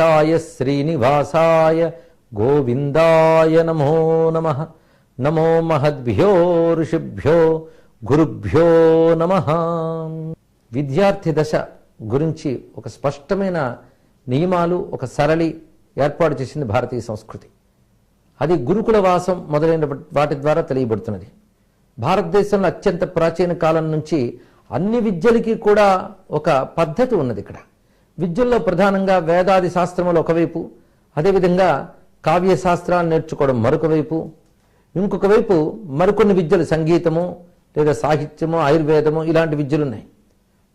ాయ శ్రీనివాసాయ గోవిందాయ నమో నమ. నమో మహద్భ్యో ఋషిభ్యో గురుభ్యో నమ. విద్యార్థి దశ గురించి ఒక స్పష్టమైన నియమాలు ఒక సరళి ఏర్పాటు చేసింది భారతీయ సంస్కృతి. అది గురుకుల వాసం మొదలైన వాటి ద్వారా తెలియబడుతున్నది. భారతదేశంలో అత్యంత ప్రాచీన కాలం నుంచి అన్ని విద్యలకి కూడా ఒక పద్ధతి ఉన్నది ఇక్కడ. విద్యల్లో ప్రధానంగా వేదాది శాస్త్రములు ఒకవైపు అదేవిధంగా కావ్య శాస్త్రాలు నేర్చుకోవడం మరొక వైపు ఇంకొక వైపు మరికొన్ని విద్యలు సంగీతము లేదా సాహిత్యము ఆయుర్వేదము ఇలాంటి విద్యలు ఉన్నాయి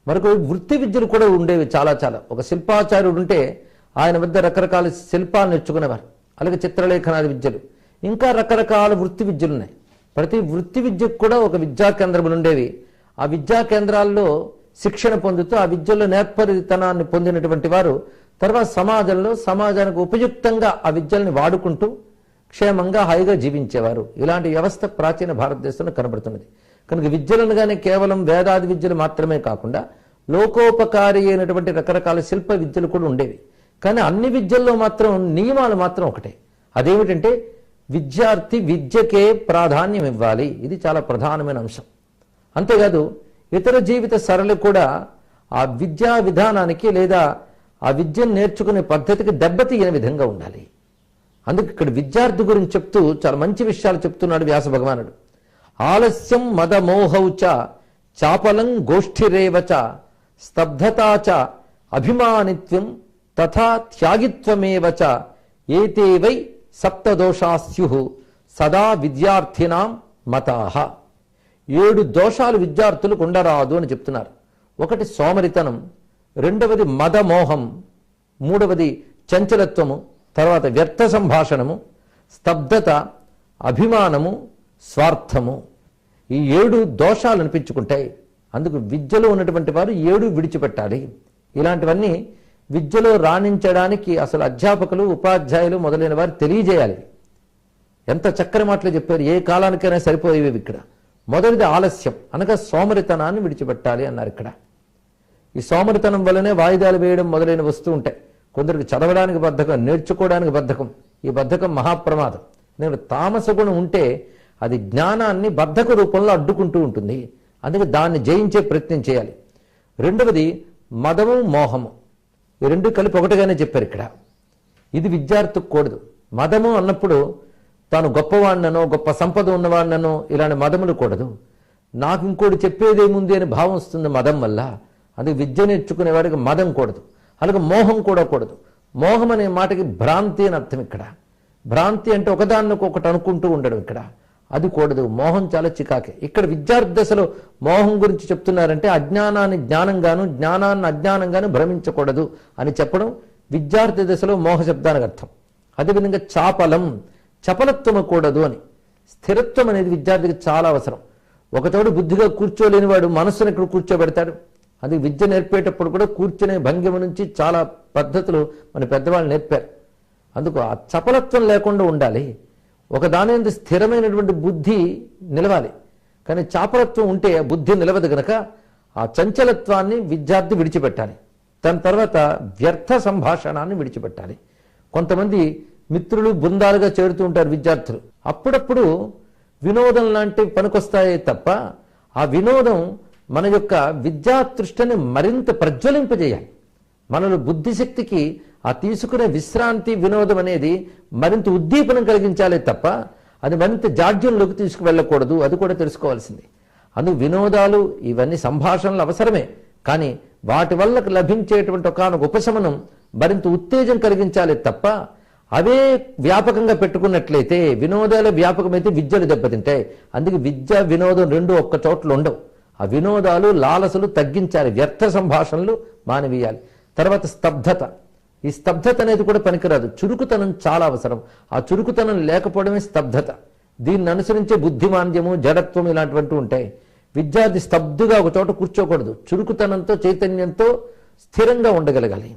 మరొక వృత్తి విద్యలు కూడా ఉండేవి చాలా చాలా. ఒక శిల్పాచార్యుడు ఉంటే ఆయన వద్ద రకరకాల శిల్పాలు నేర్చుకునేవారు. అలాగే చిత్రలేఖనాది విద్యలు. ఇంకా రకరకాల వృత్తి విద్యలు ఉన్నాయి ప్రతి వృత్తి విద్యకు కూడా ఒక విద్యా కేంద్రములు ఉండేవి. ఆ విద్యా కేంద్రాల్లో శిక్షణ పొందుతూ ఆ విద్యలో నేర్పరితనాన్ని పొందినటువంటి వారు తర్వాత సమాజంలో సమాజానికి ఉపయుక్తంగా ఆ విద్యల్ని వాడుకుంటూ క్షేమంగా హాయిగా జీవించేవారు. ఇలాంటి వ్యవస్థ ప్రాచీన భారతదేశంలో కనబడుతున్నది. కనుక విద్యలను కానీ కేవలం వేదాది విద్యలు మాత్రమే కాకుండా లోకోపకారి అయినటువంటి రకరకాల శిల్ప విద్యలు కూడా ఉండేవి. కానీ అన్ని విద్యల్లో మాత్రం నియమాలు మాత్రం ఒకటే. అదేమిటంటే విద్యార్థి విద్యకే ప్రాధాన్యం ఇవ్వాలి. ఇది చాలా ప్రధానమైన అంశం. అంతేకాదు ఇతర జీవిత సరళి కూడా ఆ విద్యా విధానానికి లేదా ఆ విద్యను నేర్చుకునే పద్ధతికి దెబ్బతీయని విధంగా ఉండాలి. అందుకు ఇక్కడ విద్యార్థి గురించి చెప్తూ చాలా మంచి విషయాలు చెప్తున్నాడు వ్యాస భగవానుడు. ఆలస్యం మదమోహౌచ చాపలం గోష్ఠిరేవచ స్తబ్ధతాచ అభిమానిత్వం తథా త్యాగిత్వమేవచ ఏతేవై సప్తదోషాస్యు సదా విద్యార్థినాం మతాహ ఏడు దోషాలు విద్యార్థులకు ఉండరాదు అని చెప్తున్నారు. ఒకటి సోమరితనం రెండవది మదమోహం మూడవది చంచలత్వము తర్వాత వ్యర్థ సంభాషణము స్తబ్దత అభిమానము స్వార్థము. ఈ ఏడు దోషాలు అనిపించుకుంటాయి అందుకు విద్యలో ఉన్నటువంటి వారు ఏడు విడిచిపెట్టాలి. ఇలాంటివన్నీ విద్యలో రాణించడానికి అసలు అధ్యాపకులు ఉపాధ్యాయులు మొదలైన వారు తెలియజేయాలి. ఎంత చక్కని మాటలు చెప్పారు ఏ కాలానికైనా సరిపోయేవి ఇక్కడ. మొదటిది ఆలస్యం. అనగా సోమరితనాన్ని విడిచిపెట్టాలి అన్నారు ఇక్కడ. ఈ సోమరితనం వల్లనే వాయిదాలు వేయడం మొదలైన వస్తూ ఉంటాయి. కొందరికి చదవడానికి బద్ధకం నేర్చుకోవడానికి బద్ధకం. ఈ బద్ధకం మహాప్రమాదం. నేను తామస గుణం ఉంటే అది జ్ఞానాన్ని బద్ధక రూపంలో అడ్డుకుంటూ ఉంటుంది. అందుకే దాన్ని జయించే ప్రయత్నం చేయాలి. రెండవది మదము మోహము. ఈ రెండు కలిపి ఒకటిగానే చెప్పారు ఇక్కడ. ఇది విద్యార్థికి కూడదు. మదము అన్నప్పుడు తాను గొప్పవాడిననో గొప్ప సంపద ఉన్నవాడిననో ఇలాంటి మదములు కూడదు. నాకు ఇంకోటి చెప్పేదేముంది అని భావం వస్తుంది మదం వల్ల. అది విద్య నేర్చుకునేవాడికి మదం కూడదు. అలాగే మోహం కూడా కూడదు. మోహం అనే మాటకి భ్రాంతి అని అర్థం ఇక్కడ. భ్రాంతి అంటే ఒకదానికి ఒకటి అనుకుంటూ ఉండడం ఇక్కడ. అది కూడదు. మోహం చాలా చికాకే. ఇక్కడ విద్యార్థి దశలో మోహం గురించి చెప్తున్నారంటే అజ్ఞానాన్ని జ్ఞానంగాను జ్ఞానాన్ని అజ్ఞానంగాను భ్రమించకూడదు అని చెప్పడం విద్యార్థి దశలో మోహ శబ్దానికి అర్థం. అదేవిధంగా చాపలం. చపలత్వము కూడదు అని. స్థిరత్వం అనేది విద్యార్థికి చాలా అవసరం. ఒకతోడు బుద్ధిగా కూర్చోలేని వాడు మనస్సును ఇక్కడ కూర్చోబెడతాడు? అది విద్య నేర్పేటప్పుడు కూడా కూర్చునే భంగిమ నుంచి చాలా పద్ధతులు మన పెద్దవాళ్ళు నేర్పారు. అందుకు ఆ చపలత్వం లేకుండా ఉండాలి. ఒక దాని స్థిరమైనటువంటి బుద్ధి నిలవాలి. కానీ చాపలత్వం ఉంటే ఆ బుద్ధి నిలవదు గనక ఆ చంచలత్వాన్ని విద్యార్థి విడిచిపెట్టాలి. దాని తర్వాత వ్యర్థ సంభాషణాన్ని విడిచిపెట్టాలి. కొంతమంది మిత్రులు బృందాలుగా చేరుతూ ఉంటారు విద్యార్థులు. అప్పుడప్పుడు వినోదం లాంటివి పనికొస్తాయే తప్ప ఆ వినోదం మన యొక్క విద్యాతృష్టిని మరింత ప్రజ్వలింపజేయాలి. మనలో బుద్ధిశక్తికి ఆ తీసుకునే విశ్రాంతి వినోదం అనేది మరింత ఉద్దీపనం కలిగించాలే తప్ప అది మరింత జాడ్యంలోకి తీసుకువెళ్ళకూడదు. అది కూడా తెలుసుకోవాల్సింది. అందు వినోదాలు ఇవన్నీ సంభాషణలు అవసరమే. కానీ వాటి వల్ల లభించేటువంటి ఒకనొక ఉపశమనం మరింత ఉత్తేజం కలిగించాలి తప్ప అవే వ్యాపకంగా పెట్టుకున్నట్లయితే వినోదాల వ్యాపకమైతే విద్యలు దెబ్బతింటాయి. అందుకే విద్య వినోదం రెండు ఒక్క చోట్ల ఉండవు ఆ వినోదాలు లాలసలు తగ్గించాలి. వ్యర్థ సంభాషణలు మానవీయాలి. తర్వాత స్తబ్దత ఈ స్తబ్దత అనేది కూడా పనికిరాదు. చురుకుతనం చాలా అవసరం. ఆ చురుకుతనం లేకపోవడమే స్తబ్దత దీన్ని అనుసరించే బుద్ధిమాంద్యము జడత్వం ఇలాంటివంటూ ఉంటాయి. విద్యార్థి స్తబ్దుగా ఒక చోట కూర్చోకూడదు. చురుకుతనంతో చైతన్యంతో స్థిరంగా ఉండగలగాలి.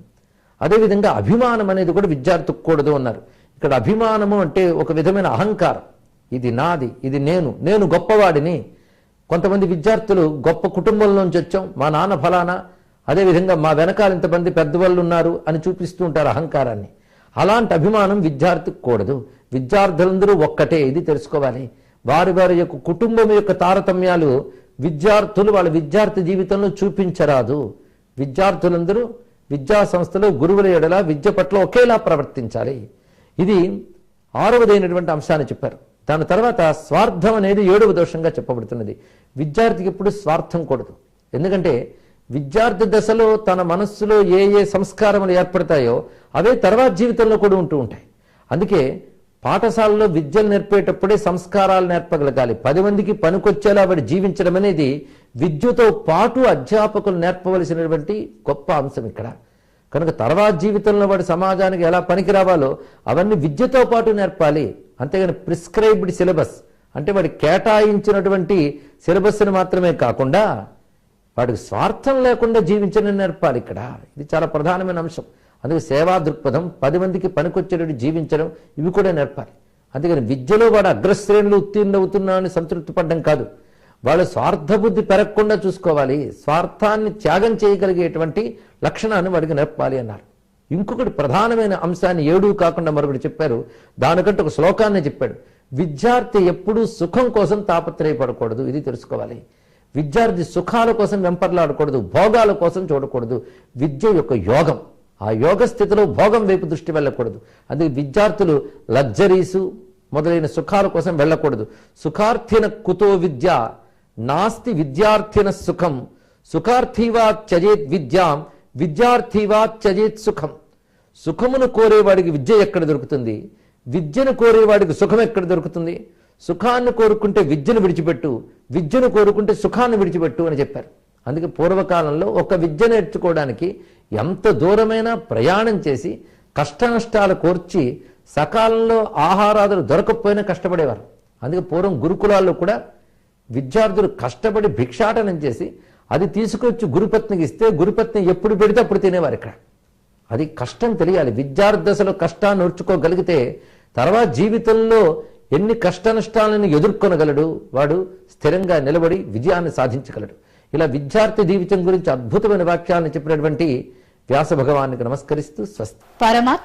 అదేవిధంగా అభిమానం అనేది కూడా విద్యార్థికి కూడదు అన్నారు. ఇక్కడ అభిమానము అంటే ఒక విధమైన అహంకారం. ఇది నాది ఇది నేను నేను గొప్పవాడిని. కొంతమంది విద్యార్థులు గొప్ప కుటుంబంలోంచి వచ్చాం మా నాన్న ఫలానా అదేవిధంగా మా వెనకాల ఇంతమంది పెద్దవాళ్ళు ఉన్నారు అని చూపిస్తూ ఉంటారు అహంకారాన్ని. అలాంటి అభిమానం విద్యార్థికి కూడదు. విద్యార్థులందరూ ఒక్కటే ఇది తెలుసుకోవాలి. వారి వారి యొక్క కుటుంబం యొక్క తారతమ్యాలు విద్యార్థులు వాళ్ళ విద్యార్థి జీవితంలో చూపించరాదు. విద్యార్థులందరూ విద్యా సంస్థలో గురువుల ఎడల విద్య పట్ల ఒకేలా ప్రవర్తించాలి. ఇది ఆరవదైనటువంటి అంశాన్ని చెప్పారు. దాని తర్వాత స్వార్థం అనేది ఏడవ దోషంగా చెప్పబడుతున్నది. విద్యార్థికి ఎప్పుడు స్వార్థం కూడదు. ఎందుకంటే విద్యార్థి దశలో తన మనస్సులో ఏ ఏ సంస్కారములు ఏర్పడతాయో అవే తర్వాత జీవితంలో కూడా ఉంటూ ఉంటాయి. అందుకే పాఠశాలలో విద్యలు నేర్పేటప్పుడే సంస్కారాలు నేర్పగలగాలి. పది మందికి పనికొచ్చేలా వాడు జీవించడం అనేది విద్యతో పాటు అధ్యాపకులు నేర్పవలసినటువంటి గొప్ప అంశం ఇక్కడ. కనుక తర్వాత జీవితంలో వాడి సమాజానికి ఎలా పనికి రావాలో అవన్నీ విద్యతో పాటు నేర్పాలి. అంతేగాని ప్రిస్క్రైబ్డ్ సిలబస్ అంటే వాడి కేటాయించినటువంటి సిలబస్ని మాత్రమే కాకుండా వాడికి స్వార్థం లేకుండా జీవించడం నేర్పాలి ఇక్కడ. ఇది చాలా ప్రధానమైన అంశం. అందుకే సేవా దృక్పథం పది మందికి పనికొచ్చేటట్టు జీవించడం ఇవి కూడా నేర్పాలి. అందుకని విద్యలో వాడు అగ్రశ్రేణులు ఉత్తీర్ణ అవుతున్నా అని సంతృప్తి పడ్డం కాదు. వాళ్ళు స్వార్థ బుద్ధి పెరగకుండా చూసుకోవాలి స్వార్థాన్ని త్యాగం చేయగలిగేటువంటి లక్షణాన్ని వాడికి నేర్పాలి అన్నారు. ఇంకొకటి ప్రధానమైన అంశాన్ని ఏడు కాకుండా మరొకటి చెప్పారు. దానికంటే ఒక శ్లోకాన్ని చెప్పాడు. విద్యార్థి ఎప్పుడూ సుఖం కోసం తాపత్రయపడకూడదు ఇది తెలుసుకోవాలి. విద్యార్థి సుఖాల కోసం వెంపర్లాడకూడదు భోగాల కోసం చూడకూడదు. విద్య యొక్క యోగం. ఆ యోగ స్థితిలో భోగం వైపు దృష్టి వెళ్ళకూడదు. అందుకే విద్యార్థులు లగ్జరీసు మొదలైన సుఖాల కోసం వెళ్ళకూడదు. సుఖార్థిన కుతో విద్య నాస్తి విద్యార్థిన సుఖం. సుఖార్థీవా త్యజేత్ విద్యాం విద్యార్థీవా త్యజేత్ సుఖం. సుఖమును కోరేవాడికి విద్య ఎక్కడ దొరుకుతుంది? విద్యను కోరేవాడికి సుఖం ఎక్కడ దొరుకుతుంది? సుఖాన్ని కోరుకుంటే విద్యను విడిచిపెట్టు విద్యను కోరుకుంటే సుఖాన్ని విడిచిపెట్టు అని చెప్పారు. అందుకే పూర్వకాలంలో ఒక విద్య నేర్చుకోవడానికి ఎంత దూరమైన ప్రయాణం చేసి కష్ట నష్టాలు కోర్చి సకాలంలో ఆహారాదులు దొరకకపోయినా కష్టపడేవారు. అందుకే పూర్వం గురుకులాల్లో కూడా విద్యార్థులు కష్టపడి భిక్షాటనం చేసి అది తీసుకొచ్చి గురుపత్నికి ఇస్తే గురుపత్ని ఎప్పుడు పెడితే అప్పుడు తినేవారు ఇక్కడ. అది కష్టం తెలియాలి. విద్యార్థశలో కష్టాన్ని నేర్చుకోగలిగితే తర్వాత జీవితంలో ఎన్ని కష్ట నష్టాలను ఎదుర్కొనగలడు? వాడు స్థిరంగా నిలబడి విజయాన్ని సాధించగలడు. ఇలా విద్యార్థి జీవితం గురించి అద్భుతమైన వాక్యాలను చెప్పినటువంటి వ్యాస భగవానికి నమస్కరిస్తూ స్వస్తి. పరమాత్మ